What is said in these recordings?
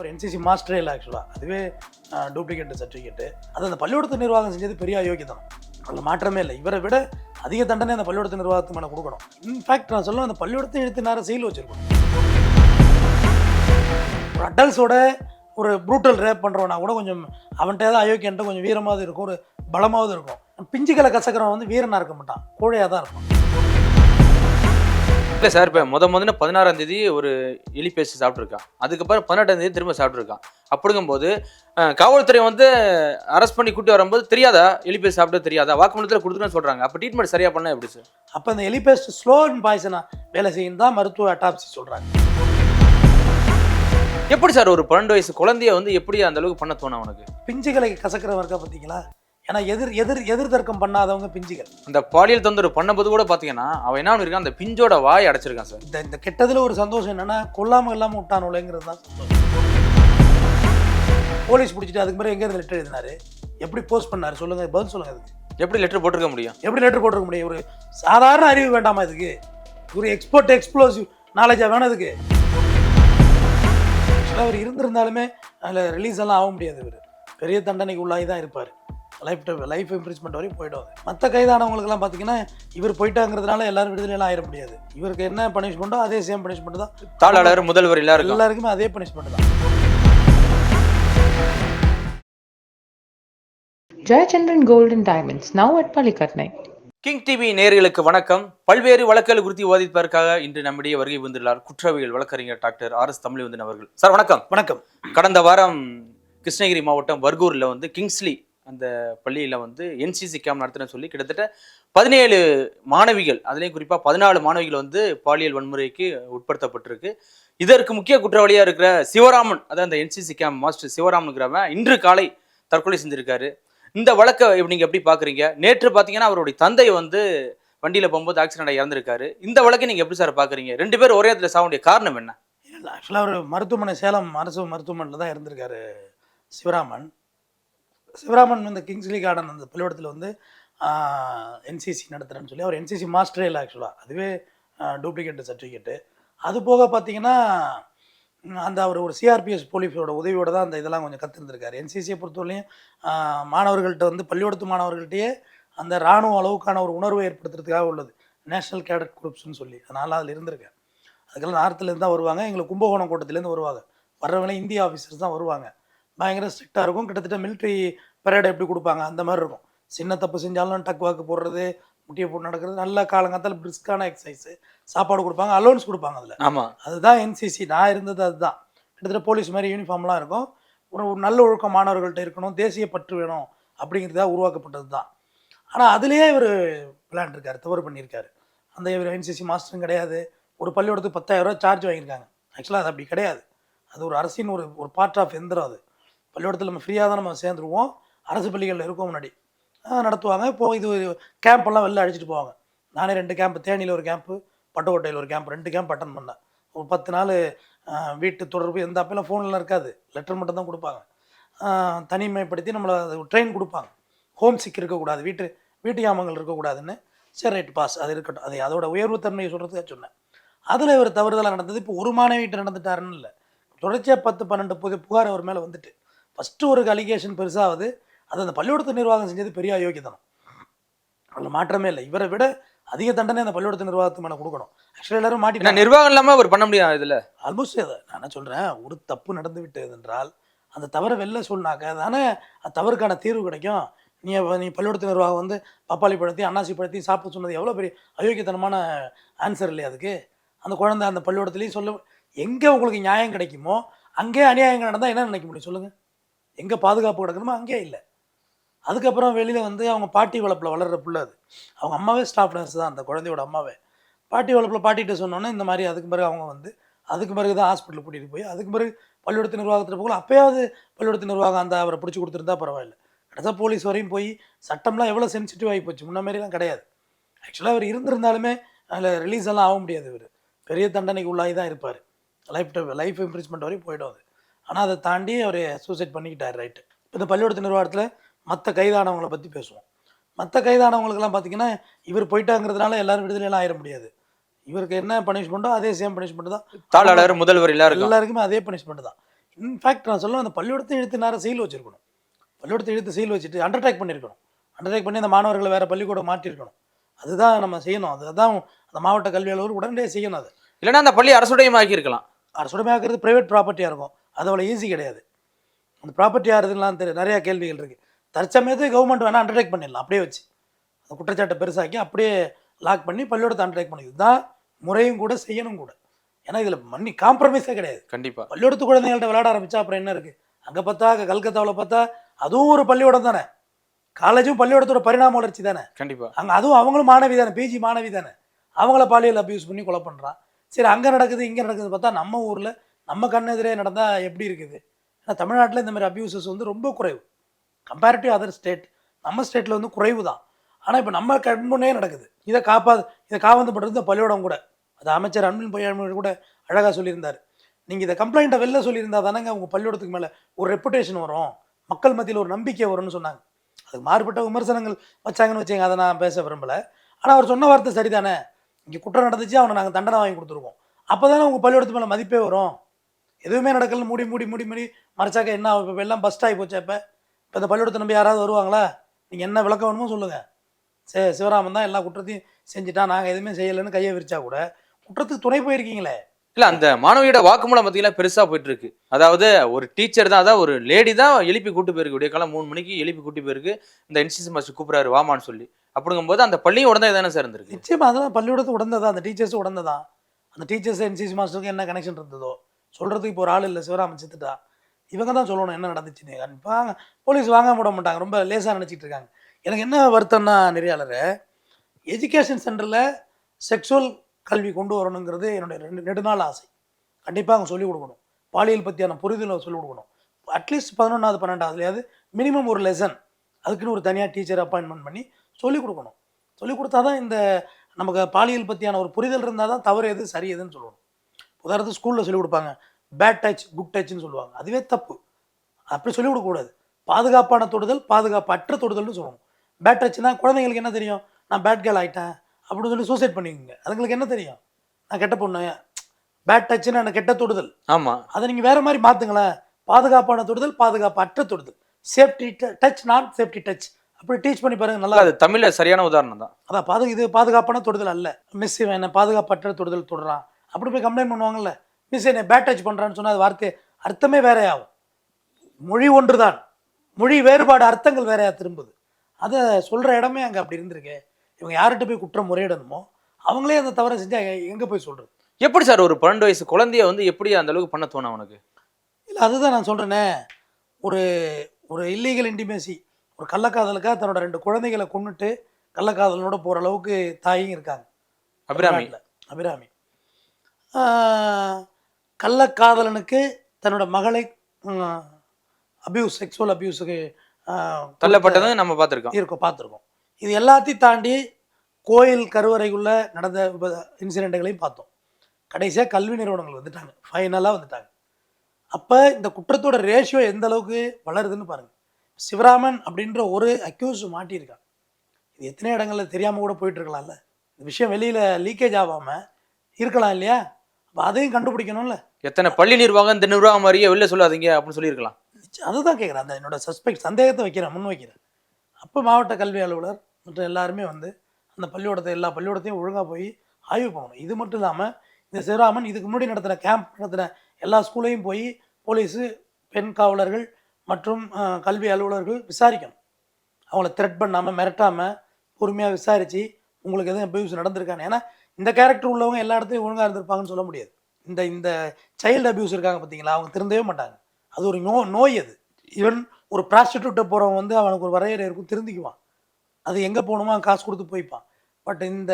ஒரு என்சிசி மாஸ்டரே இல்லை ஆக்சுவலாக அதுவே டூப்ளிகேட் சர்டிஃபிகேட்டு அது அந்த பள்ளிக்கூடத்து நிர்வாகம் செஞ்சது பெரிய அயோக்கியத்தனம். அதில் மாற்றமே இல்லை. இவரை விட அதிக தண்டனை அந்த பள்ளிக்கூடத்து நிர்வாகத்துக்கு மேலே கொடுக்கணும். இன்ஃபேக்ட் நான் சொல்லுவேன் அந்த பள்ளிக்கூடத்தை எடுத்து நேரம் செயல் வச்சுருக்கோம் ஒரு அடல்ஸோட ஒரு ப்ரூட்டல் ரேப் பண்ணுறவனா கூட கொஞ்சம் அவன்கிட்ட ஏதாவது அயோக்கியன்ட்ட கொஞ்சம் வீரமாவது இருக்கும். ஒரு பலமாவது இருக்கும். பிஞ்சுக்களை கசக்கிறவன் வந்து வீரனாக இருக்க மாட்டான். கோழையாக தான் இருக்கும் இல்லை சார் இப்போ முத முதல்ல பதினாறாம் தேதி ஒரு எலி பேஸ்ட் சாப்பிட்ருக்கான் அதுக்கப்புறம் பதினெட்டாம் தேதி திரும்ப சாப்பிட்ருக்கான் அப்படிங்கும்போது காவல்துறை வந்து அரெஸ்ட் பண்ணி கூட்டி வரும்போது தெரியாதா? எலி பேஸ்ட் சாப்பிட தெரியாதா? வாக்குமூலத்தில் கொடுத்துருன்னு சொல்கிறாங்க அப்போ ட்ரீட்மெண்ட் சரியாக பண்ணா எப்படி சார்? அப்போ இந்த எலிபேஸ்ட் ஸ்லோ அண்ட் பாய்சனாக வேலை செய்யும் தான் மருத்துவ அட்டாப்சி சொல்கிறாங்க எப்படி சார் ஒரு பன்னெண்டு வயசு குழந்தைய வந்து எப்படி அந்த அளவுக்கு பண்ண தோணும் அவனுக்கு? பிஞ்சுகளை கசக்கிறவன் இருக்கா பார்த்தீங்களா ஏன்னா எதிர் எதிர் எதிர் தர்க்கம் பண்ணாதவங்க பிஞ்சுகள். அந்த பாலியல் தொந்தரவு பண்ணும்போது கூட பார்த்தீங்கன்னா அவன் என்ன பண்ணிருக்கான்? அந்த பிஞ்சோட வாய் அடைச்சிருக்கான் சார். இந்த இந்த கெட்டதில் ஒரு சந்தோஷம் என்னன்னா கொல்லாமல் இல்லாமல் விட்டானுங்களேங்கிறது தான். போலீஸ் பிடிச்சிட்டு அதுக்கு பிறகு எங்கேருந்து லெட்டர் எழுதினாரு? எப்படி போஸ்ட் பண்ணாரு? சொல்லுங்க பதில் சொல்லுங்க அதுக்கு. எப்படி லெட்டர் போட்டிருக்க முடியும்? எப்படி லெட்டர் போட்டிருக்க முடியும்? ஒரு சாதாரண அறிவு வேண்டாமா இதுக்கு? ஒரு எக்ஸ்போர்ட் எக்ஸ்ப்ளோசிவ் நாலேஜாக வேணும் இதுக்கு? அவர் இருந்திருந்தாலுமே அதில் ரிலீஸ் எல்லாம் ஆக முடியாது இவர். பெரிய தண்டனைக்கு உள்ளாகி தான் இருப்பார். லைஃப் டைம் லைஃப் இம்ப்ரீஸ்மெண்ட் வரையும் போயிடும் அது. மற்ற கைதானவங்களுக்குலாம் பார்த்தீங்கன்னா இவர் போயிட்டாங்கிறதுனால எல்லாரும் விடுதலையெல்லாம் ஆயிட முடியாது. இவருக்கு என்ன பனிஷ்மெண்ட்டோ அதே சேம் பனிஷ்மெண்ட் தான். தாளாளர் முதல்வர் எல்லாருக்கும். எல்லாருக்குமே அதே பனிஷ்மெண்ட் தான். Jayachandran Gold and Diamonds, now at Palikatnai. King TV நேயர்களுக்கு வணக்கம். பல்வேறு வழக்குகள் குறித்து விவாதிப்பதற்காக இன்று நம்முடைய வருகை வந்துள்ளார் குற்றவியல் வழக்கறிஞர் டாக்டர் ஆர் எஸ் தமிழ்வந்தன் அவர்கள். சார் வணக்கம். வணக்கம். கடந்த வாரம் கிருஷ்ணகிரி மாவட்டம் வர்கூரில் வந்து கிங்ஸ்லி அந்த பள்ளியில் வந்து என்சிசி கேம்ப் நடத்துறேன்னு சொல்லி கிட்டத்தட்ட பதினேழு மாணவிகள் அதுலேயும் குறிப்பாக பதினாலு மாணவிகள் வந்து பாலியல் வன்முறைக்கு உட்படுத்தப்பட்டிருக்கு. இதற்கு முக்கிய குற்றவாளியாக இருக்கிற சிவராமன் அதான் அந்த என்சிசி கேம்ப் மாஸ்டர் சிவராமனுங்கிறவன் இன்று காலை தற்கொலை செஞ்சிருக்காரு. இந்த வழக்கை நீங்கள் எப்படி பார்க்குறீங்க நேற்று பார்த்தீங்கன்னா அவருடைய தந்தை வந்து வண்டியில் போகும்போது ஆக்சிடென்ட் இறந்துருக்காரு. இந்த வழக்கை நீங்கள் எப்படி சார் பார்க்குறீங்க ரெண்டு பேரும் ஒரே இடத்துல சாவுடைய காரணம் என்ன? இல்லை ஆக்சுவலாக அவர் மருத்துவமனை சேலம் அரசு மருத்துவமனையில் தான் இருந்திருக்காரு சிவராமன். சிவராமன் இந்த கிங்ஸ்லி கார்டன் அந்த பள்ளிக்கூடத்தில் வந்து என்சிசி நடத்துகிறேன்னு சொல்லி அவர் என்சிசி மாஸ்டரே இல்லை ஆக்சுவலாக அதுவே டூப்ளிகேட் சர்டிஃபிகேட்டு அது போக பார்த்தீங்கன்னா அந்த அவர் ஒரு சிஆர்பிஎஸ் போலீஸோட உதவியோட தான் அந்த இதெல்லாம் கொஞ்சம் கற்றுருந்துருக்காரு என்சிசியை பொறுத்தவரையும் மாணவர்கள்ட்ட வந்து பள்ளிக்கூடத்து மாணவர்கள்ட்டையே அந்த இராணுவ அளவுக்கான ஒரு உணர்வை ஏற்படுத்துறதுக்காக உள்ளது. நேஷனல் கேடட் குரூப்ஸ்னு சொல்லி. அதனால் அதில் இருந்திருக்கேன் அதுக்கெல்லாம் நார்த்துலேருந்து தான் வருவாங்க. எங்களுக்கு கும்பகோணம் கூட்டத்துலேருந்து வருவாங்க. வர்றவங்களே இந்திய ஆஃபீஸர்ஸ் தான் வருவாங்க. பயங்கர ஸ்ட்ரிக்டாக இருக்கும். கிட்டத்தட்ட மிலிட்ரி பரேட் எப்படி கொடுப்பாங்க? அந்த மாதிரி இருக்கும். சின்ன தப்பு செஞ்சாலும் டக் வாக்கு போடுறது முட்டியை போட்டு நடக்கிறது நல்ல காலங்காத்தால பிரிஸ்கான எக்ஸசைஸு சாப்பாடு கொடுப்பாங்க அலோன்ஸ் கொடுப்பாங்க அதில். ஆமாம் அதுதான் என்சிசி நான் இருந்தது அதுதான். கிட்டத்தட்ட போலீஸ் மாதிரி யூனிஃபார்ம்லாம் இருக்கும். ஒரு ஒரு நல்ல ஒழுக்கம் மாணவர்கள்ட்ட இருக்கணும் தேசிய பற்று வேணும் அப்படிங்கிறதுக்காக உருவாக்கப்பட்டது தான் ஆனால் அதுலேயே இவர் பிளான் இருக்கார் தவறு பண்ணியிருக்காரு. அந்த இவர் என்சிசி மாஸ்டரும் கிடையாது. ஒரு பள்ளிக்கூடத்துக்கு பத்தாயிரம் ரூபாய் சார்ஜ் வாங்கியிருக்காங்க. ஆக்சுவலாக அது அப்படி கிடையாது. அது ஒரு அரசின் ஒரு ஒரு பார்ட் ஆஃப் எந்திரம் அது. பள்ளிக்கூடத்தில் நம்ம ஃப்ரீயாக தான் நம்ம சேர்ந்துருவோம். அரசு பள்ளிகளில் இருக்கோம் முன்னாடி. நடத்துவாங்க. இப்போது இது கேம்ப்பெல்லாம் வெளில அழைச்சிட்டு போவாங்க. நானே ரெண்டு கேம்ப் தேனியில் ஒரு கேம்ப்பு பட்டுக்கோட்டையில் ஒரு கேம்ப் ரெண்டு கேம்ப் அட்டன் பண்ணேன். ஒரு பத்து நாள் வீட்டு தொடர்பு எந்த அப்பெல்லாம் ஃபோன்லாம் இருக்காது. லெட்டர் மட்டும் தான் கொடுப்பாங்க. தனிமைப்படுத்தி நம்மளை ட்ரெயின் கொடுப்பாங்க. ஹோம் சிக் இருக்கக்கூடாது. வீட்டு வீட்டு யாமங்கள் இருக்கக்கூடாதுன்னு. சரி ரைட் பாஸ் அது இருக்கட்டும். அது அதோட உயர்வு தன்மையை சொல்கிறதுக்காக சொன்னேன். அதில் இவர் தவறுதலாக நடந்தது. இப்போ ஒரு மாணவிகிட்ட நடந்துட்டாருன்னு இல்லை. தொடர்ச்சியாக பத்து பன்னெண்டு புது புகார் அவர் மேலே வந்துட்டு. ஃபஸ்ட்டு ஒரு அலிகேஷன் பெருசாகுது அது அந்த பள்ளிக்கூடத்து நிர்வாகம் செஞ்சது பெரிய அயோக்கியத்தனம். அதில் மாற்றமே இல்லை. இவரை விட அதிக தண்டனை அந்த பள்ளிக்கூடத்து நிர்வாகத்துக்கு மேலே கொடுக்கணும். ஆக்சுவலாக எல்லாரும் மாட்டிட்டாங்க. நிர்வாகம் இல்லாமல் அவர் பண்ண முடியாது இதில். ஆல்மோஸ்ட் அதை நான் என்ன சொல்கிறேன் ஒரு தப்பு நடந்து விட்டது என்றால் அந்த தவறை வெளில சொன்னாக்க தானே அந்த தவறுக்கான தீர்வு கிடைக்கும். நீ நீ பள்ளிக்கூடத்து நிர்வாகம் வந்து பப்பாளி பழத்தையும் அன்னாசி பழத்தையும் சாப்பிட சொன்னது எவ்வளோ பெரிய அயோக்கியத்தனமான ஆன்சர் இல்லையா அதுக்கு? அந்த குழந்தை அந்த பள்ளிக்கூடத்துலேயும் சொல்ல எங்கே உங்களுக்கு நியாயம் கிடைக்குமோ அங்கே அநியாயங்கள் நடந்தால் என்ன நினைக்க முடியும்? சொல்லுங்கள் எங்கே பாதுகாப்பு கிடக்கணுமோ அங்கே இல்லை. அதுக்கப்புறம் வெளியில் வந்து அவங்க பாட்டி வளர்ப்பில் வளர்கிற பிள்ளை அது. அவங்க அம்மாவே ஸ்டாஃப் நர்ஸ் தான் அந்த குழந்தையோட அம்மாவே. பாட்டி வளர்ப்பில் பாட்டிகிட்ட சொன்னோன்னே இந்த மாதிரி அதுக்கு பிறகு அவங்க வந்து அதுக்கு பிறகு தான் ஹாஸ்பிட்டல் கூட்டிகிட்டு போய் அதுக்கு பிறகு பள்ளிக்கூடத்து நிர்வாகத்தில் போகலாம் அப்போயாவது பள்ளிக்கூடத்து நிர்வாகம் அந்த அவரை பிடிச்சி கொடுத்துருந்தா பரவாயில்ல. கடைசா போலீஸ் வரையும் போய் சட்டம்லாம் எவ்வளோ சென்சிட்டிவ் ஆகி போச்சு முன்ன மாதிரிலாம் கிடையாது. ஆக்சுவலாக அவர் இருந்திருந்தாலுமே அதில் ரிலீஸ் எல்லாம் ஆக முடியாது இவர். பெரிய தண்டனைக்கு உள்ளாகி தான் இருப்பார். லைஃப் டைம் லைஃப் இம்ப்ரீஸ்மெண்ட் வரையும் போயிடும் அது. ஆனால் அதை தாண்டி அவர் சூசைட் பண்ணிக்கிட்டார் ரைட்டு இந்த பள்ளிக்கூடத்து நிர்வாகத்தில் மற்ற கைதானவங்களை பற்றி பேசுவோம். மற்ற கைதானவங்களுக்கெல்லாம் பார்த்தீங்கன்னா இவர் போயிட்டாங்கிறதுனால எல்லாரும் விடுதலையெல்லாம் ஆயிட முடியாது. இவருக்கு என்ன பனிஷ்மெண்ட்டோ அதே சேம் பனிஷ்மெண்ட் தான். தாளாளர் முதல்வர் எல்லாருக்கும். எல்லாருக்குமே அதே பனிஷ்மெண்ட் தான். இன்ஃபேக்ட் நான் சொல்ல அந்த பள்ளிக்கூடத்தை இழுத்து நேரம் சீல் வச்சிருக்கணும். பள்ளிக்கூடத்தை இழுத்து சீல் வச்சுட்டு அண்டர்டேக் பண்ணியிருக்கணும். அண்டர்டேக் பண்ணி அந்த மாணவர்களை வேறு பள்ளிக்கூடம் மாற்றிருக்கணும் அதுதான் நம்ம செய்யணும். அதுதான் அந்த மாவட்ட கல்வி அலுவலர் உடனடியாக செய்யணும் அது. இல்லைன்னா அந்த பள்ளி அரசுடையமாக்கி இருக்கலாம் அரசுடமையாக்குறது ப்ரைவேட் ப்ராப்பர்ட்டியாக இருக்கும். அது அவ்வளோ ஈஸி கிடையாது. அந்த ப்ராப்பர்ட்டி யாருதுலாம் தெரியும் நிறையா கேள்விகள் இருக்குது தற்சமயத்து கவர்மெண்ட் வேணால் அண்டர்டேக் பண்ணிடலாம். அப்படியே வச்சு. அந்த குற்றச்சாட்டை பெருசாக்கி அப்படியே லாக் பண்ணி பள்ளியோடத்தை அண்டர்டேக் பண்ணி இதுதான் முறையும் கூட செய்யணும் கூட. ஏன்னா இதில் மன்னி காம்ப்ரமைஸே கிடையாது. கண்டிப்பா. பள்ளியோடத்து குழந்தைகள்ட்ட விளையாட ஆரம்பிச்சா அப்புறம் என்ன இருக்குது அங்கே பார்த்தா கல்கத்தாவில் பார்த்தா அதுவும் ஒரு பள்ளியோடம் தானே. காலேஜும் பள்ளியோடத்தோட பரிணாம வளர்ச்சி தானே. கண்டிப்பா. அங்கே அதுவும் அவங்களும் மாணவி தானே பிஜி மாணவி தானே. அவங்கள பாலியல் அபியூஸ் பண்ணி கொலை பண்ணுறான் சரி அங்கே நடக்குது இங்கே நடக்குது பார்த்தா நம்ம ஊரில் நம்ம கண்ணெதிரே நடந்தால் எப்படி இருக்குது? ஏன்னா தமிழ்நாட்டில் இந்த மாதிரி அபியூசஸ் வந்து ரொம்ப குறைவு. கம்பேரிட்டிவ் அதர் ஸ்டேட் நம்ம ஸ்டேட்டில் வந்து குறைவு தான் ஆனால் இப்போ நம்ம கண்முன்னே நடக்குது. இதை காப்பா இதை காவந்தப்படுறது இந்த பள்ளியோடம் கூட. அது அமைச்சர் அன்பின் பொய்யாண்மை கூட அழகாக சொல்லியிருந்தார். நீங்கள் இதை கம்ப்ளைண்ட்டை வெளில சொல்லியிருந்தா தானேங்க உங்கள் பள்ளியோடத்துக்கு மேலே ஒரு ரெப்புடேஷன் வரும். மக்கள் மத்தியில் ஒரு நம்பிக்கை வரும்னு சொன்னாங்க. அதுக்கு மாறுபட்ட விமர்சனங்கள் வச்சாங்கன்னு வச்சுங்க அதை நான் பேச விரும்பலை. ஆனால் அவர் சொன்ன வார்த்தை சரிதானே? இங்கே குற்றம் நடந்துச்சு அவனை நாங்கள் தண்டனை வாங்கி கொடுத்துருவோம். அப்போ தானே உங்கள் பள்ளிக்கூடத்து மேலே மதிப்பே வரும். எதுவுமே நடக்கல மூடி மூடி மூடி மூடி மறைச்சாக்க என்ன ஆகும்? இப்போ எல்லாம் பஸ்ட் ஆகி போச்சு இப்போ? இப்போ இந்த பள்ளிக்கூடத்தை நம்பி யாராவது வருவாங்களா? நீங்கள் என்ன விளக்கம் வேணுமோ சொல்லுங்கள் சே சிவராமன் தான் எல்லா குற்றத்தையும் செஞ்சுட்டான் நாங்கள் எதுவுமே செய்யலைன்னு கையை விரிச்சா கூட குற்றத்துக்கு துணை போயிருக்கீங்களே. இல்ல அந்த மாணவியோட வாக்குமூலம் பார்த்தீங்கன்னா பெருசா போயிட்டு இருக்கு அதாவது ஒரு டீச்சர் தான் அதாவது ஒரு லேடி தான் எழுப்பி கூட்டு போயிருக்கு. விடிய காலம் மூணு மணிக்கு எழுப்பி கூட்டி போயிருக்கு. இந்த என்சிசி மாஸ்டர் கூப்பிடுறாரு வாமான்னு சொல்லி. அப்படிங்கும்போது அந்த பள்ளியும் உடனே தானே சார் இருந்திருக்கு? நிச்சயமாக அதெல்லாம் பள்ளிக்கூடத்து உடந்ததா? அந்த டீச்சர்ஸ் உடந்ததா? அந்த டீச்சர்ஸ் என்சிசி மாஸ்டருக்கு என்ன கனெக்ஷன் இருந்ததோ? சொல்கிறதுக்கு இப்போ ஒரு ஆள் இல்லை சிவராமன் செத்துட்டா. இவங்க தான் சொல்லணும் என்ன நடந்துச்சுன்னு. கண்டிப்பாக போலீஸ் வாங்க விட மாட்டாங்க. ரொம்ப லேசாக நினச்சிட்டு இருக்காங்க. எனக்கு என்ன வருத்தம்னா நெறியாளர் எஜுகேஷன் சென்டரில் செக்ஷுவல் கல்வி கொண்டு வரணுங்கிறது என்னுடைய ரெண்டு நெடுநாள் ஆசை. கண்டிப்பாக அவங்க சொல்லிக் கொடுக்கணும். பாலியல் பற்றியான புரிதலை சொல்லிக் கொடுக்கணும். அட்லீஸ்ட் பதினொன்றாவது பன்னெண்டாவதுலையாவது மினிமம் ஒரு லெசன் அதுக்குன்னு ஒரு தனியாக டீச்சர் அப்பாயின்மெண்ட் பண்ணி சொல்லிக் கொடுக்கணும். சொல்லிக் கொடுத்தா தான் இந்த நமக்கு பாலியல் பற்றியான ஒரு புரிதல் இருந்தால் தான் தவறு எது சரி எதுன்னு சொல்லணும். உதாரணத்துக்கு ஸ்கூலில் சொல்லிக் கொடுப்பாங்க. பேட் டச் குட் டச்னு சொல்லுவாங்க. அதுவே தப்பு. அப்படி சொல்லிக் கொடுக்கக்கூடாது. பாதுகாப்பான தொடுதல் பாதுகாப்பு அற்ற தொடுதல்னு சொல்லணும். பேட் டச்னா குழந்தைங்களுக்கு என்ன தெரியும்? நான் பேட் கேர்ள் ஆகிட்டேன் அப்படின்னு சொல்லி சூசைட் பண்ணிக்கோங்க. அதுங்களுக்கு என்ன தெரியும்? நான் கெட்ட பொண்ணு. பேட் டச்சுன்னு எனக்கு கெட்ட தொடுதல். ஆமா. அதை நீங்கள் வேறு மாதிரி மாற்றுங்களேன் பாதுகாப்பான தொடுதல் பாதுகாப்பு அற்ற தொடுதல் safety touch not safety touch அப்படி டீச் பண்ணி பாருங்க நல்லா அது தமிழ்ல சரியான உதாரணம் தான். அதான் பாது இது பாதுகாப்பான தொடுதல் அல்ல. மிஸ் இவன் என்ன பாதுகாப்பற்ற தொடுதல் தொடுறான். அப்படி போய் கம்ப்ளைண்ட் பண்ணுவாங்கல்ல. மிஸ் என்னை பேட் டச் பண்ணுறான்னு சொன்னால் அது வார்த்தை அர்த்தமே வேறையாகும். மொழி ஒன்றுதான். மொழி வேறுபாடு அர்த்தங்கள் வேறையா திரும்புது. அதை சொல்கிற இடமே அங்கே அப்படி இருந்திருக்கு. இவங்க யார்கிட்ட போய் குற்றம் முறையிடணுமோ அவங்களே அந்த தவறை செஞ்சால் எங்கே போய் சொல்கிறது எப்படி சார் ஒரு பன்னெண்டு வயசு குழந்தைய வந்து எப்படி அந்த அளவுக்கு பண்ண தோணும் அவனுக்கு? இல்லை அதுதான் நான் சொல்கிறேனே ஒரு ஒரு இல்லீகல் இன்டிமேசி ஒரு கள்ளக்காதலுக்காக தன்னோட ரெண்டு குழந்தைகளை கொன்னுட்டு கள்ளக்காதலனோட போகிற அளவுக்கு தாயும் இருக்காங்க. அபிராமி. அபிராமி. கள்ளக்காதலனுக்கு தன்னோட மகளை அபியூஸ் செக்ஸுவல் அபியூஸுக்கு தள்ளப்பட்டதும் நம்ம பார்த்திருக்கோம். இருக்கோம் பார்த்துருக்கோம். இது எல்லாத்தையும் தாண்டி கோயில் கருவறைக்குள்ள நடந்த இன்சிடெண்ட்டுகளையும் பார்த்தோம். கடைசியாக கல்வி நிறுவனங்கள் வந்துட்டாங்க. ஃபைனலாக வந்துட்டாங்க. அப்போ இந்த குற்றத்தோட ரேஷியோ எந்த அளவுக்கு வளருதுன்னு பாருங்கள் சிவராமன் அப்படின்ற ஒரு அக்யூஸ் மாட்டியிருக்கான். இது எத்தனை இடங்கள்ல தெரியாமல் கூட போயிட்டு இருக்கலாம்ல. இந்த விஷயம் வெளியில் லீக்கேஜ் ஆகாமல் இருக்கலாம் இல்லையா? அப்போ அதையும் கண்டுபிடிக்கணும்ல. எத்தனை பள்ளி நிர்வாகம் இந்த நிர்வாகம் மாதிரியே வெளில சொல்லாதீங்க அப்படின்னு சொல்லியிருக்கலாம். அதுதான் கேட்குறேன் அந்த என்னோட சஸ்பெக்ட் சந்தேகத்தை வைக்கிறேன் முன் வைக்கிறேன். அப்போ மாவட்ட கல்வி அலுவலர் மற்ற எல்லாருமே வந்து அந்த பள்ளிக்கூடத்தை எல்லா பள்ளிக்கூடத்தையும் ஒழுங்காக போய் ஆய்வு பண்ணணும். இது மட்டும் இல்லாமல் இந்த சிவராமன் இதுக்கு முன்னாடி நடத்தின கேம்ப் நடத்தின எல்லா ஸ்கூலையும் போய் போலீஸு பெண் காவலர்கள் மற்றும் கல்வி அலுவலர்கள் விசாரிக்கணும். அவங்கள த்ரெட் பண்ணாமல் மிரட்டாமல் பொறுமையாக விசாரித்து உங்களுக்கு எதுவும் அபியூஸ் நடந்திருக்கான்னு. ஏன்னா இந்த கேரக்டர் உள்ளவங்க எல்லா இடத்துலையும் ஒழுங்காக இருந்திருப்பாங்கன்னு சொல்ல முடியாது. இந்த இந்த சைல்டு அபியூஸ் இருக்காங்க பார்த்தீங்களா? அவங்க திருந்தவே மாட்டாங்க. அது ஒரு நோ நோய் அது. ஈவன் ஒரு ப்ராஸ்டியூட்டை போகிறவன் வந்து அவனுக்கு ஒரு வரையறை இருக்கும் திருந்திக்குவான். அது எங்கே போகணுமோ அவன் காசு கொடுத்து போய்ப்பான். பட் இந்த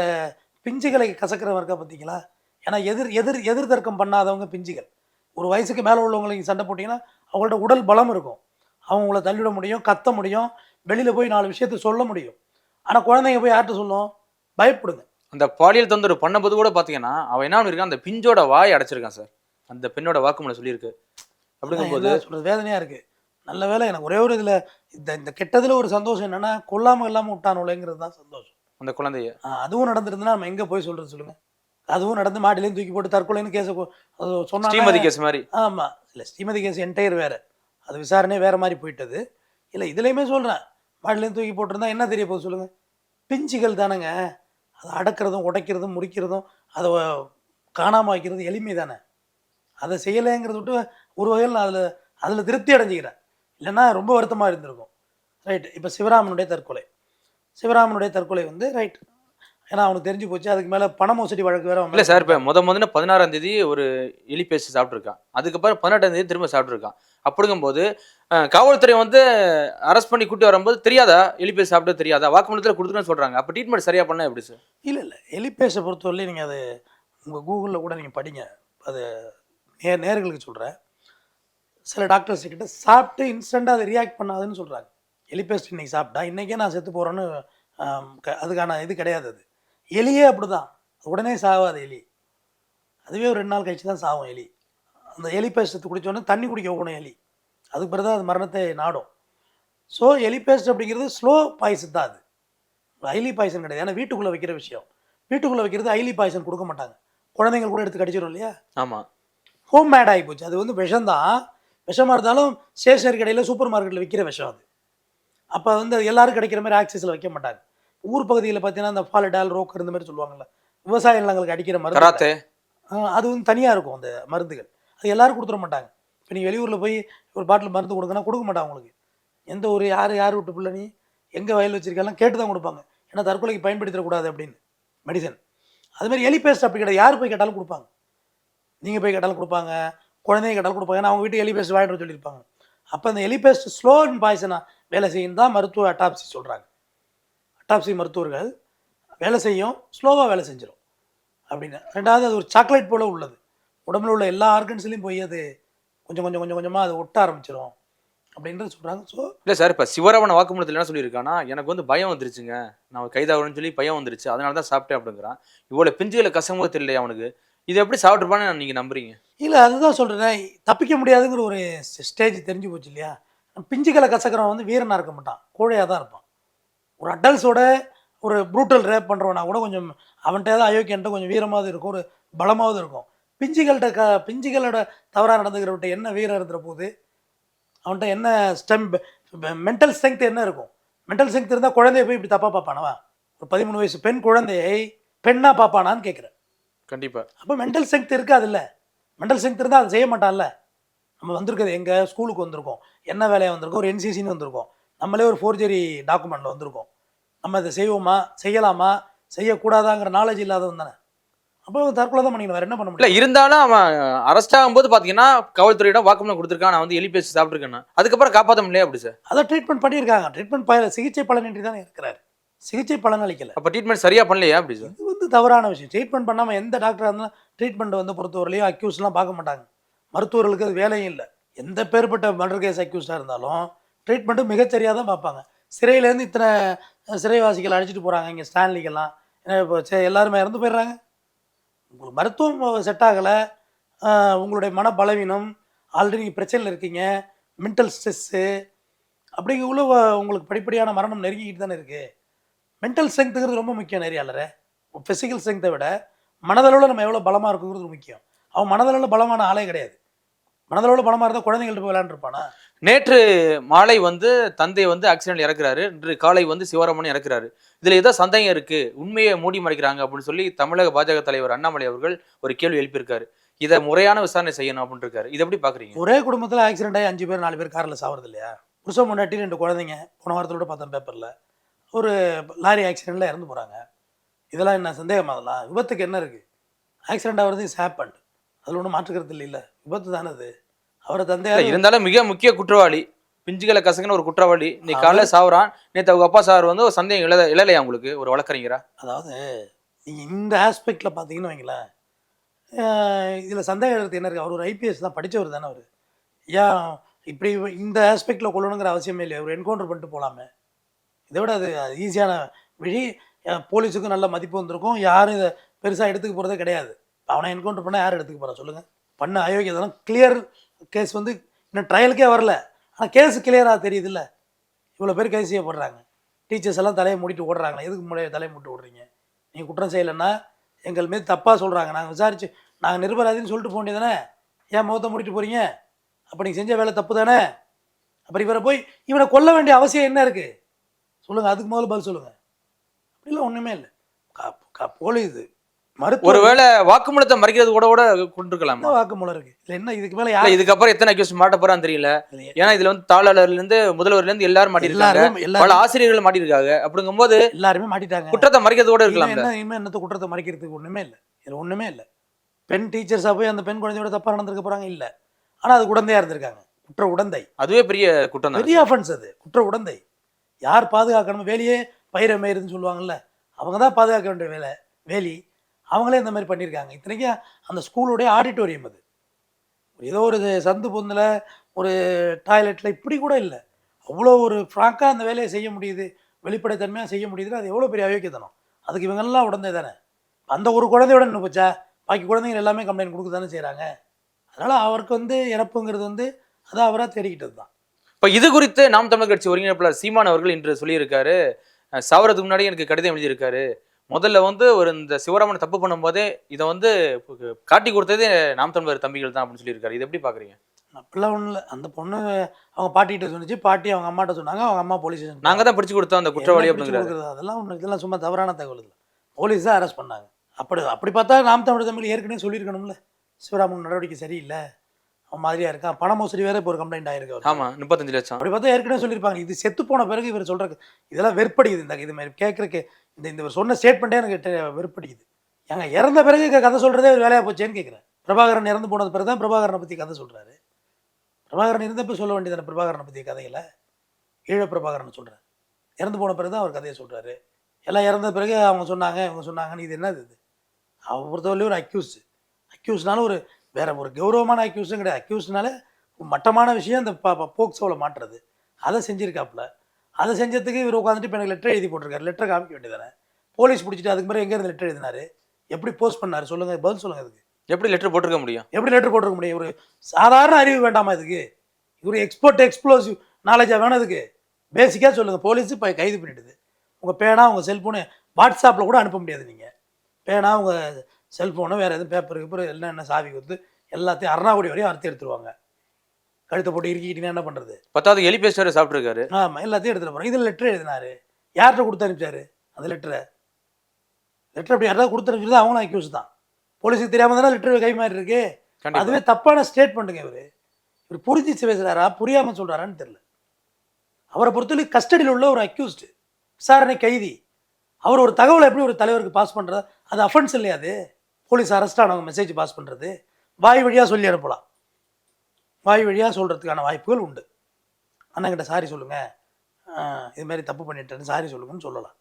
பிஞ்சுகளை கசக்கிறவன் இருக்கா பார்த்தீங்களா? ஏன்னா எதிர் எதிர் எதிர் தர்க்கம் பண்ணாதவங்க பிஞ்சுகள். ஒரு வயசுக்கு மேலே உள்ளவங்களுக்கு சண்டை போட்டிங்கன்னா அவங்கள்ட்ட உடல் பலம் இருக்கும். அவங்கள தள்ளிவிட முடியும் கத்த முடியும். வெளியில் போய் நாலு விஷயத்த சொல்ல முடியும். ஆனால் குழந்தைங்க போய் யார்கிட்ட சொல்லும்? பயப்படுங்க. அந்த பாலியல் தொந்தரவு பண்ணும்போது கூட பாத்தீங்கன்னா அவன் என்ன பண்ணிருக்கான்? அந்த பிஞ்சோட வாய் அடைச்சிருக்கான் சார். அந்த பெண்ணோட வாக்குமூலம் சொல்லியிருக்கு. அப்படிங்கும்போது சொல்றது? வேதனையாக இருக்குது நல்ல வேளை எனக்கு ஒரே ஒரு இதில் இந்த இந்த கெட்டதில் ஒரு சந்தோஷம் என்னென்னா கொல்லாமல் இல்லாமல் விட்டானுங்களேங்கிறது தான் சந்தோஷம். அந்த குழந்தைய. அதுவும் நடந்திருந்தா நம்ம எங்கே போய் சொல்கிறது சொல்லுங்கள் அதுவும் நடந்து மாடிலையும் தூக்கி போட்டு தற்கொலைன்னு கேஸை ஸ்ரீமதி சொன்னாங்க. கேஸ் மாதிரி. ஆமாம் இல்லை ஸ்ரீமதி கேஸ் என்டையர் வேறு. அது விசாரணை வேறு மாதிரி போயிட்டது. இல்லை இதுலேயுமே சொல்கிறேன் மாடிலையும் தூக்கி போட்டிருந்தா என்ன தெரிய போகுது சொல்லுங்கள் பிஞ்சுகள் தானேங்க. அதை அடக்கிறதும் உடைக்கிறதும் முறிக்கிறதும் அதை காணாமல் வைக்கிறது எளிமை தானே அதை செய்யலைங்கிறத விட்டு ஒரு வகையில் நான் அதில் அதில் திருப்தி அடைஞ்சிக்கிறேன். இல்லைன்னா ரொம்ப வருத்தமாக இருந்திருக்கும். ரைட் இப்போ சிவராமனுடைய தற்கொலை. சிவராமனுடைய தற்கொலை வந்து ரைட் ஏன்னா அவனுக்கு தெரிஞ்சு போச்சு அதுக்கு மேலே பண மோசடி வழக்கு வேற இல்ல சார் இப்ப முத முதல்ல பதினாறாம் தேதி ஒரு எலி பேஸ்ட் சாப்பிட்டுருக்கான். அதுக்கப்புறம் பதினெட்டாம் தேதி திரும்ப சாப்பிட்டுருக்கான். அப்படிங்கும்போது காவல்துறை வந்து அரெஸ்ட் பண்ணி கூட்டி வரும்போது தெரியாதா? எலி பேஸ்ட் சாப்பிட்டு தெரியாதா? வாக்குமூலத்தில் கொடுத்துருன்னு சொல்றாங்க. அப்ப ட்ரீட்மெண்ட் சரியா பண்ணா எப்படி சார்? இல்லை இல்லை. எலிபேஸை பொறுத்தவரையிலும் நீங்கள் அது உங்கள் கூகுளில் கூட நீங்கள் படிங்க. அது நேர் நேர்களுக்கு சொல்கிறேன் சில டாக்டர்ஸ் கிட்ட சாப்பிட்டு இன்ஸ்டண்ட்டாக அதை ரியாக்ட் பண்ணாதுன்னு சொல்கிறாங்க எலிபேஸ்ட் இன்னைக்கு சாப்பிட்டா இன்றைக்கே நான் செத்து போகிறேன்னு அதுக்கான இது கிடையாது அது. எலியே அப்படி தான் உடனே சாவாது எலி. அதுவே ஒரு ரெண்டு நாள் கழிச்சு தான் சாவும் எலி. அந்த எலி பேஸ்ட் குடித்தோடனே தண்ணி குடிக்க போகணும் எலி. அதுக்கு பிறகு தான் அது மரணத்தை நாடும். ஸோ எலி பேஸ்ட் அப்படிங்கிறது ஸ்லோ பாய்சன் தான் அது. ஐலி பாய்சன் கிடையாது. ஏன்னா வீட்டுக்குள்ளே வைக்கிற விஷயம். வீட்டுக்குள்ளே வைக்கிறது ஐலி பாய்சன் கொடுக்க மாட்டாங்க. குழந்தைங்க கூட எடுத்து கடிச்சிடும் இல்லையா? ஆமா. ஹோம் மேட் ஆகி போச்சு. அது வந்து விஷம் தான். விஷமாக இருந்தாலும் ஸ்டேஷனரி கடையில் சூப்பர் மார்க்கெட்டில் விற்கிற விஷம் அது. அப்போ வந்து அது எல்லாரும் கிடைக்கிற மாதிரி ஆக்சிஸில் வைக்க மாட்டாங்க. ஊர் பகுதியில் பார்த்தீங்கன்னா இந்த ஃபாலடால் ரோக்கர் இந்த மாதிரி சொல்லுவாங்கல்ல விவசாய நிலங்களுக்கு அடிக்கிற மருந்து அது வந்து தனியாக இருக்கும் அந்த மருந்துகள். அது எல்லாரும் கொடுத்துட மாட்டாங்க. இப்போ நீ வெளியூரில் போய் ஒரு பாட்டில் மருந்து கொடுக்கனா கொடுக்க மாட்டாங்க உங்களுக்கு. எந்த ஒரு யார் யார் விட்டு பிள்ளை நீ? எங்கே வயல் வச்சிருக்கலாம் கேட்டு தான் கொடுப்பாங்க. ஏன்னா தற்கொலைக்கு பயன்படுத்திடக்கூடாது அப்படின்னு. மெடிசன். அதுமாதிரி எலி பேஸ்ட் அப்படி கிடையாது. யார் போய் கேட்டாலும் கொடுப்பாங்க. நீங்கள் போய் கேட்டாலும் கொடுப்பாங்க. குழந்தைங்க கேட்டாலும் கொடுப்பாங்க. ஏன்னா அவங்க வீட்டு எலி பேஸ்ட் வாங்கிட்டு சொல்லியிருப்பாங்க. அப்போ அந்த எலி பேஸ்ட் ஸ்லோ அண்ட் பாய்சனாக வேலை செய்யும் தான் மருத்துவ அட்டாப்சி சொல்கிறாங்க அட்டாப்சி மருத்துவர்கள் வேலை செய்யும் ஸ்லோவாக வேலை செஞ்சிடும் அப்படின்னு. ரெண்டாவது அது ஒரு சாக்லேட் போல உள்ளது. உடம்புல உள்ள எல்லா ஆர்கன்ஸ்லையும் போய் அது கொஞ்சம் கொஞ்சம் கொஞ்சம் கொஞ்சமாக அது ஒட்ட ஆரம்பிச்சிடும் அப்படின்றது சொல்கிறாங்க ஸோ இல்ல சார் இப்ப சிவராமன் வாக்குமூலத்தில் என்ன சொல்லியிருக்கானா எனக்கு வந்து பயம் வந்துருச்சுங்க. நான் கைதாகணும்னு சொல்லி பயம் வந்துருச்சு. அதனால தான் சாப்பிட்டேன் அப்படிங்கிறான். இவ்வளவு பிஞ்சுகளை கசமுக தெரியலையா அவனுக்கு? இது எப்படி சாப்பிட்டுருப்பான்னு நீங்க நம்புறீங்க? இல்லை அதுதான் சொல்கிறேன் தப்பிக்க முடியாதுங்கிற ஒரு ஸ்டேஜ் தெரிஞ்சு போச்சு இல்லையா? பிஞ்சுகளை கசக்கிறவன் வந்து வீரனாக இருக்க மாட்டான். கோழையாக தான் இருப்பான். ஒரு அடல்ட்ஸோட ஒரு ப்ரூட்டல் ரேப் பண்ணுறவனா கூட கொஞ்சம் அவன்கிட்ட ஏதாவது அயோக்கியன்ட்ட கொஞ்சம் வீரமாவது இருக்கும் ஒரு பலமாவது இருக்கும். பிஞ்சுகள்கிட்ட க பிஞ்சுகளோட தவறாக நடந்துக்கிறவன்ட்ட என்ன வீரம் இருக்கிற போது அவன்கிட்ட என்ன ஸ்டெம் மென்டல் ஸ்ட்ரென்த் என்ன இருக்கும்? மென்டல் ஸ்ட்ரென்த் இருந்தால் குழந்தைய போய் இப்படி தப்பாக பார்ப்பானவா? ஒரு பதிமூணு வயசு பெண் குழந்தையை பெண்ணாக பார்ப்பானான்னு கேட்குறேன் கண்டிப்பா. அப்போ மென்டல் ஸ்ட்ரென்த் இருக்காதுல்ல? மென்டல் ஸ்ட்ரென்த் இருந்தால் அதை செய்ய மாட்டான்ல? நம்ம வந்திருக்கிறது எங்கே? ஸ்கூலுக்கு வந்திருக்கோம். என்ன வேலையாக வந்திருக்கோம்? ஒரு என்சிசின்னு வந்திருக்கோம். நம்மளே ஒரு ஃபோர்ஜரி டாக்குமெண்ட்டில் வந்திருக்கோம். நம்ம இதை செய்வோமா? செய்யலாமா? செய்யக்கூடாதாங்கிற நாலேஜ் இல்லாதவன் தானே. அப்போ தற்கொலை தான் பண்ணிக்கணும் வேறு என்ன பண்ண முடியும்? இருந்தாலும் அவன் அரெஸ்ட் ஆகும்போது பாத்தீங்கன்னா காவல்துறையிடம் வாக்குமூலம் கொடுத்துருக்கான். நான் வந்து எலி பேஸ்ட் சாப்பிட்டுருக்கேன் அதுக்கப்புறம் காப்பாற்ற முடியல அப்படி சார்? அதை ட்ரீட்மெண்ட் பண்ணியிருக்காங்க. ட்ரீட்மெண்ட் ப சிகிச்சை பலனின்றி தானே இருக்கிறாரு. சிகிச்சை பலன் அளிக்கல. அப்ப ட்ரீட்மெண்ட் சரியா பண்ணலையா அப்படி சார்? இது வந்து தவறான விஷயம். ட்ரீட்மெண்ட் பண்ணாமல் எந்த டாக்டராக இருந்தாலும் ட்ரீட்மெண்ட் வந்து பொறுத்தவரையிலையும் அக்யூஸ்லாம் பார்க்க மாட்டாங்க. மருத்துவர்களுக்கு அது வேலையும் இல்லை. எந்த பேர்பட்ட மர்டர் கேஸ் அக்யூஸ்டாக இருந்தாலும் ட்ரீட்மெண்ட்டு மிகச்சரியாக தான் பார்ப்பாங்க. சிறையிலேருந்து இத்தனை சிறைவாசிகள் அழைச்சிட்டு போகிறாங்க இங்கே ஸ்டான்லிக்கெல்லாம். ஏன்னா இப்போ சே- எல்லாருமே இறந்து போயிடுறாங்க. உங்களுக்கு மருத்துவம் செட் ஆகலை. உங்களுடைய மன பலவீனம் ஆல்ரெடி நீங்கள் பிரச்சனையில் இருக்கீங்க மென்டல் ஸ்ட்ரெஸ்ஸு அப்படிங்குள்ள உங்களுக்கு படிப்படியான மரணம் நெருங்கிக்கிட்டு தானே இருக்குது மென்டல் ஸ்ட்ரென்த்துங்கிறது ரொம்ப முக்கியம் நிறையாளரே ஃபிசிக்கல் ஸ்ட்ரென்த்தை விட மனதளவில் நம்ம எவ்வளோ பலமாக இருக்குங்கிறது முக்கியம். அவன் மனதளவில் பலமான ஆளே கிடையாது. மனதளவில் பலமாக இருந்தால் குழந்தைங்கள்ட்ட போய் விளையாண்டுருப்பானா? நேற்று மாலை வந்து தந்தை வந்து ஆக்சிடென்ட் இறக்குறாரு. இன்று காலை வந்து சிவராமன் இறக்குறாரு. இதுல ஏதோ சந்தேகம் இருக்கு. உண்மையை மூடி மறைக்கிறாங்க அப்படின்னு சொல்லி தமிழக பாஜக தலைவர் அண்ணாமலை அவர்கள் ஒரு கேள்வி எழுப்பியிருக்காரு. இதை முறையான விசாரணை செய்யணும் அப்படின்னு இருக்காரு இதை எப்படி பாக்குறீங்க? ஒரே குடும்பத்தில் ஆக்சிடென்ட் ஆகி அஞ்சு பேர் நாலு பேர் காரில் சாவறது இல்லையா? புருஷன் முன்னாடி ரெண்டு குழந்தைங்க. போன வாரத்தில் கூட பார்த்தேன் பேப்பரில் ஒரு லாரி ஆக்சிடெண்ட்டில் இறந்து போகிறாங்க இதெல்லாம் என்ன சந்தேகம் அதெல்லாம்? விபத்துக்கு என்ன இருக்குது ஆக்சிடென்ட் ஆகிறது இஸ் ஹேப்பண்ட் அதில் ஒன்றும் மாற்றுக்கிறது இல்லை விபத்து தானே அது அவரை தந்தையார் இருந்தாலும் மிக முக்கிய குற்றவாளி பிஞ்சுகளை கசங்கின ஒரு குற்றவாளி. இன்னைக்கு காலைல சாவுறான் நேத்து அவங்க அப்பா சார் வந்து ஒரு சந்தேகம் இழ இழலையா உங்களுக்கு ஒரு வழக்கறிஞரா? அதாவது நீங்கள் இந்த ஆஸ்பெக்டில் பார்த்தீங்கன்னு வைங்களேன் இதில் சந்தேகம் எடுத்து என்ன இருக்குது அவர் ஒரு ஐபிஎஸ் தான் படித்தவர் தானே அவர். ஏன் இப்படி இந்த ஆஸ்பெக்டில் கொள்ளணுங்கிற அவசியமே இல்லை அவர் என்கவுண்டர் பண்ணிட்டு போகலாமே இதை விட அது ஈஸியான வழி போலீஸுக்கும் நல்ல மதிப்பு வந்திருக்கும். யாரும் இதை பெருசாக எடுத்துக்க போகிறதே கிடையாது. அவனை என்கவுண்டர் பண்ணால் யார் எடுத்துக்க போகிறா சொல்லுங்கள் பண்ண அயோக்கியதெல்லாம் கிளியர் கேஸ் வந்து இன்னும் ட்ரையலுக்கே வரல. ஆனால் கேஸ் கிளியராக தெரியுதுல்ல. இவ்வளோ பேர் கைது செய்யப்படுறாங்க. டீச்சர்ஸ் எல்லாம் தலையை மூடிட்டு ஓடுறாங்களே எதுக்கு முன்னாடி தலையை மூட்டு ஓடுறீங்க? நீங்கள் குற்றம் செய்யலைன்னா எங்கள் மீது தப்பாக சொல்கிறாங்க நாங்கள் விசாரிச்சு நாங்கள் நிரபராதின்னு சொல்லிட்டு போக வேண்டியதானே ஏன் முகத்தை மூடிட்டு போகிறீங்க அப்போ நீங்கள் செஞ்ச வேலை தப்பு தானே அப்புறம் இவரை போய் இவனை கொல்ல வேண்டிய அவசியம் என்ன இருக்குது சொல்லுங்கள் அதுக்கு முதல்ல பதில் சொல்லுங்கள் அப்படிலாம் ஒன்றுமே இல்லை. கா- கா- போலீஸ் மருத்துவ ஒருவேளை வாக்குமூலத்தை மறைக்கிறது கூட கூட கொண்டிருக்கலாமா. வாக்குமூலம் இருக்கு? இல்லை என்ன இதுக்கு மேலே யார் இதுக்கப்புறம் எத்தனை அக்யூஸ் மாட்ட போறான்னு தெரியல. ஏன்னா இதுல வந்து தாளாளர்ல இருந்து முதல்வர்ல இருந்து எல்லாரும் மாட்டிருக்காங்க பல ஆசிரியர்கள் மாட்டிருக்காங்க அப்படிங்கும்போது எல்லாருமே மாட்டிட்டாங்க. குற்றத்தை மறைக்கிறது கூட இருக்கலாம் இனிமே என்னத்த குற்றத்தை மறைக்கிறதுக்கு ஒண்ணுமே இல்லை. இதுல ஒண்ணுமே இல்லை. பெண் டீச்சர்ஸா போய் அந்த பெண் குழந்தையோட தப்பா நடந்திருக்க போறாங்க? இல்ல. ஆனா அது உடந்தையா இருந்திருக்காங்க. குற்ற உடந்தை. அதுவே பெரிய குற்றம் பெரிய அஃபென்ஸ் அது. குற்ற உடந்தை. யார் பாதுகாக்கணும் வேலையே பயிர மேயுதுன்னு சொல்லுவாங்கல்ல. அவங்க தான் பாதுகாக்க வேண்டிய வேலை. வேலி. அவங்களே இந்த மாதிரி பண்ணியிருக்காங்க. இத்தனைக்கும் அந்த ஸ்கூலுடைய ஆடிட்டோரியம் அது. ஏதோ ஒரு சந்து பொந்தில் ஒரு டாய்லெட்டில் இப்படி கூட இல்லை. அவ்வளோ ஒரு ஃப்ராங்காக அந்த வேலையை செய்ய முடியுது. வெளிப்படைத்தன்மையாக செய்ய முடியுதுன்னா அது எவ்வளோ பெரிய அயோக்கியத்தனம். அதுக்கு இவங்கெல்லாம் உடந்தே தானே. அந்த ஒரு குழந்தையோட நின்று போச்சா? பாக்கி குழந்தைங்க எல்லாமே கம்ப்ளைண்ட் கொடுக்க தானே செய்கிறாங்க அதனால் அவருக்கு வந்து இறப்புங்கிறது வந்து அது அவராக தேடிக்கிட்டது தான். இப்போ இது குறித்து நாம் தமிழ் கட்சி ஒருங்கிணைப்பாளர் சீமான் அவர்கள் இன்று சொல்லியிருக்காரு. அஹ் முன்னாடி எனக்கு கடிதம் எழுதியிருக்காரு. முதல்ல வந்து ஒரு இந்த சிவராமன் தப்பு பண்ணும்போதே இதை வந்து காட்டி கொடுத்ததே நாம் தமிழர் தம்பிகள் தான் அப்படின்னு சொல்லியிருக்காரு. இது எப்படி பாக்குறீங்க அப்படிலாம் ஒன்றும் இல்லை. அந்த பொண்ணு அவங்க பாட்டிகிட்ட சொன்னிச்சு. பாட்டி அவங்க அம்மாட்ட சொன்னாங்க. அவங்க அம்மா போலீஸ் ஸ்டேஷன் நாங்க தான் பிடிச்சு கொடுத்தோம் அந்த குற்றவாளி அப்படிங்கிறாரு. கொடுக்குறது? அதெல்லாம் ஒன்று இதெல்லாம் சும்மா தவறான தகவல் இல்லை. போலீஸ் தான் அரெஸ்ட் பண்ணாங்க. அப்படி அப்படி பார்த்தா நாம் தமிழ் தமிழ் ஏற்கனவே சொல்லியிருக்கணும்ல. சிவராமன் நடவடிக்கை சரியில்லை. அவன் மாதிரியா இருக்கான். பண மோசடி வேற இப்போ ஒரு கம்ப்ளைண்ட் ஆயிருக்கு. ஆமா முப்பத்தஞ்சு லட்சம். அப்படி பார்த்தா ஏற்கனவே சொல்லியிருப்பாங்க. இது செத்து போன பிறகு இவர் சொல்றது இதெல்லாம் வெறுப்படிக்குது இந்த இது மாதிரி கேட்கறக்கு இந்த இந்த இவர் சொன்ன ஸ்டேட்மெண்ட்டே எனக்கு வெறுப்படிக்குது. ஏங்க இறந்த பிறகு கதை சொல்கிறதே ஒரு வேலையாக போச்சேன்னு கேட்குறேன் பிரபாகரன் இறந்து போனது பிறகு தான் பிரபாகரனை பற்றி கதை சொல்கிறாரு பிரபாகரன் இருந்தப்போ சொல்ல வேண்டியதானே பிரபாகரனை பற்றிய கதையில்? ஈழ பிரபாகரன் சொல்கிறார் இறந்து போன பிறகு தான் அவர் கதையை சொல்கிறாரு எல்லாம் இறந்த பிறகு அவங்க சொன்னாங்க இவங்க சொன்னாங்கன்னு இது என்னது இது? அவர் பொறுத்தவரையிலும் ஒரு அக்யூஸ் அக்யூஸ்னால ஒரு வேற ஒரு கௌரவமான அக்யூஸும் கிடையாது. அக்யூஸ்னால மட்டமான விஷயம் அந்த போக்சோவில் மாட்டுறது. அதை செஞ்சுருக்காப்புல. அதை செஞ்சதுக்கு இவர் உட்காந்துட்டு இப்போ எனக்கு லெட்டர் எழுதி போட்டிருக்காரு. லெட்டர் காமிக்க வேண்டியதானே போலீஸ் பிடிச்சிட்டு அதுக்கு பிறகு எங்கே இருந்து லெட்டர் எழுதினாரு? எப்படி போஸ்ட் பண்ணாரு? சொல்லுங்க பதில் சொல்லுங்க அதுக்கு. எப்படி லெட்டர் போட்டிருக்க முடியும்? எப்படி லெட்டர் போட்டிருக்க முடியும்? ஒரு சாதாரண அறிவு வேண்டாமா இதுக்கு? இவர் எக்ஸ்போர்ட் எக்ஸ்ப்ளோசிவ் நாலேஜாக வேணும் இதுக்கு? பேசிக்காக சொல்லுங்கள் போலீஸ் இப்போ கைது பண்ணிடுது. உங்கள் பேனா உங்கள் செல்ஃபோனு வாட்ஸ்அப்பில் கூட அனுப்ப முடியாது நீங்கள் பேனா உங்கள் செல்ஃபோனு வேறு எதுவும் பேப்பர் கீப்பர் எல்லாம் என்ன சாவி கொடுத்து எல்லாத்தையும் அருணாக்குடி வரையும் அறுத்து எடுத்துருவாங்க. கழுத்தை போட்டு இறுக்கிட்டீங்கன்னா என்ன பண்ணுறது பத்தாவது எலி பேஸ்ட் வேற சாப்பிட்டுருக்காரு. ஆமாம் எல்லாத்தையும் எடுத்துகிட்டு போகிறோம் இதில் லெட்டர் எழுதினாரு. யார்கிட்ட கொடுத்து அனுப்பிச்சாரு அந்த லெட்டரை லெட்டர் அப்படி யாராவது கொடுத்து அனுப்பிச்சது அவங்களும் அக்யூஸ் தான். போலீஸுக்கு தெரியாமல் தானே லெட்டர் கை மாறி இருக்கு. அதுவே தப்பான ஸ்டேட்மெண்ட்டுங்க இவர். இவர் புரிஞ்சிச்சு பேசுகிறாரா புரியாமல் சொல்கிறாரான்னு தெரியல. அவரை பொறுத்தவரை கஸ்டடியில் உள்ள ஒரு அக்யூஸ்டு விசாரணை கைதி. அவர் ஒரு தகவலை எப்படி ஒரு தலைவருக்கு பாஸ் பண்ணுறது அது அஃபென்ஸ் இல்லையா அது? போலீஸ் அரெஸ்ட் ஆனவங்க மெசேஜ் பாஸ் பண்ணுறது வாய் வழியாக சொல்லி அனுப்பலாம். வாய் வழியாக சொல்கிறதுக்கான வாய்ப்புகள் உண்டு. அண்ணங்கிட்ட சாரி சொல்லுங்கள் இது மாதிரி தப்பு பண்ணிட்டேன்னு சாரி சொல்லுங்கன்னு சொல்லலாம்.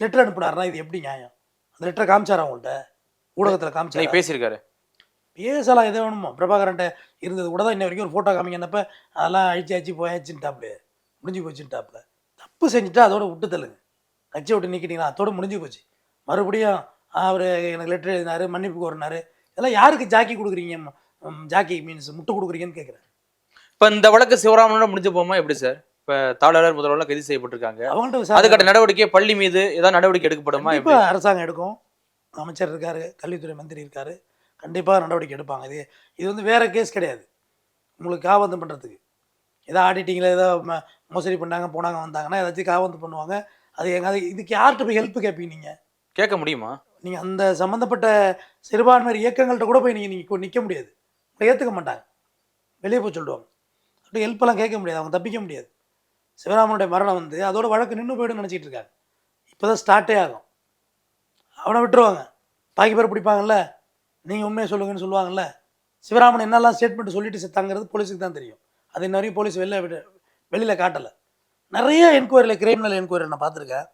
லெட்டர் அனுப்புனாருன்னா இது எப்படி நியாயம்? அந்த லெட்டரை காமிச்சாரா அவங்கள்ட்ட ஊடகத்தில் காமிச்சாரா? பேசியிருக்காரு. பேசலாம் எதை வேணுமோ பிரபாகரன்ட்ட இருந்தது கூட தான் இன்ன வரைக்கும் ஒரு ஃபோட்டோ காமிங்கன்னப்ப அதெல்லாம் அழிச்சு அழிச்சு போயாச்சுட்டாப்ல முடிஞ்சு போச்சுட்டாப்ல தப்பு செஞ்சுட்டா அதோட விட்டு தள்ளுங்க. கட்சி விட்டு நீக்கிட்டீங்களா அதோட முடிஞ்சு போச்சு. மறுபடியும் அவர் எனக்கு லெட்டர் எழுதினாரு மன்னிப்பு கோரினாரு. இதெல்லாம் யாருக்கு ஜாக்கி கொடுக்குறீங்க? ஜாக்கி மீன்ஸ் முட்டு கொடுக்குறீங்கன்னு கேட்குறேன் இப்ப இந்த வழக்கு சிவராமனோட முடிஞ்சு போமா எப்படி சார்? இப்ப தாளாளர் முதல்வர் கைது செய்யப்பட்டிருக்காங்க. அவங்கள்ட்ட அதுக்கான நடவடிக்கை பள்ளி மீது ஏதாவது நடவடிக்கை எடுக்கப்படுமா? எப்படி? அரசாங்கம் எடுக்கும். அமைச்சர் இருக்காரு கல்வித்துறை மந்திரி இருக்காரு. கண்டிப்பாக நடவடிக்கை எடுப்பாங்க. இது இது வந்து வேற கேஸ் கிடையாது. உங்களுக்கு காவந்து பண்ணுறதுக்கு ஏதோ ஆடிட்டிங்கில் ஏதோ மோசடி பண்ணாங்க போனாங்க வந்தாங்கன்னா ஏதாச்சும் காவந்து பண்ணுவாங்க. அது எங்காவது இதுக்கு யார்கிட்ட போய் ஹெல்ப் கேட்பீங்க நீங்கள் கேட்க முடியுமா? நீங்கள் அந்த சம்மந்தப்பட்ட சிறுபான்மையர் இயக்கங்கள்ட்ட கூட போய் நீங்கள் நீங்கள் நிற்க முடியாது. உங்களை ஏற்றுக்க மாட்டாங்க. வெளியே போய் சொல்லிடுவாங்க அப்படி ஹெல்ப்பெல்லாம் கேட்க முடியாது. அவங்க தப்பிக்க முடியாது. சிவராமனுடைய மரணம் வந்து அதோட வழக்கு நின்று போய்டுன்னு நினச்சிட்டு இருக்காங்க. இப்போ தான் ஸ்டார்ட்டே ஆகும். அவனை விட்டுருவாங்க. பாக்கி பேர் பிடிப்பாங்கல்ல? நீங்கள் உண்மையை சொல்லுங்கன்னு சொல்லுவாங்கல்ல? சிவராமன் என்னெல்லாம் ஸ்டேட்மெண்ட் சொல்லிட்டு செத்தாங்கிறது போலீஸுக்கு தான் தெரியும். அது இன்ன வரையும் போலீஸ் வெளில விட வெளியில் காட்டலை. நிறைய என்கொயரியில் கிரிமினல் என்கொயரி நான் பார்த்துருக்கேன்.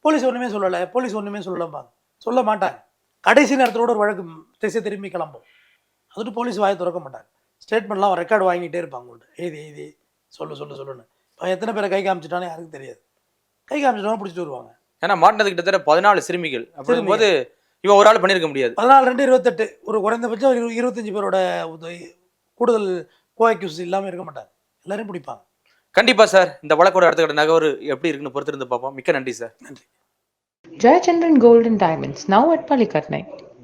போலீஸ் ஒன்றுமே சொல்லலை. போலீஸ் ஒன்றுமே சொல்லலம்பாங்க. சொல்ல மாட்டாங்க. கடைசி நேரத்தோட ஒரு வழக்கு திசை திரும்பி கிளம்பும். அதுட்டு போலீஸ் வாயை திறக்க மாட்டாங்க. ஸ்டேட்மெண்ட்லாம் ரெக்கார்டு வாங்கிட்டே இருப்பாங்க உங்கள்கிட்ட எழுதி எழுதி சொல்லு சொல்லு சொல்லுன்னு. இப்போ எத்தனை பேரை கை காமிச்சிட்டானே யாருக்கும் தெரியாது. கை காமிச்சிட்டாலும் பிடிச்சிட்டு வருவாங்க. ஏன்னா மாட்டினது கிட்டத்தட்ட பதினாலு சிறுமிகள். அப்படிங்கும்போது இவன் ஒரு ஆள் பண்ணியிருக்க முடியாது. பதினாலு ரெண்டு இருபத்தெட்டு. ஒரு குறைந்தபட்சம் இரு- இருபத்தஞ்சு பேரோட கூடுதல் கோஆக்யூஸ் இல்லாமல் இருக்க மாட்டாங்க. எல்லாரையும் பிடிப்பாங்க. கண்டிப்பா சார். இந்த வழக்கோட அடுத்த கட்ட நகர் எப்படி இருக்குன்னு பொறுத்திருந்து பார்ப்போம். மிக்க நன்றி சார். நன்றி. Gold and Diamonds, now at Palikatnai.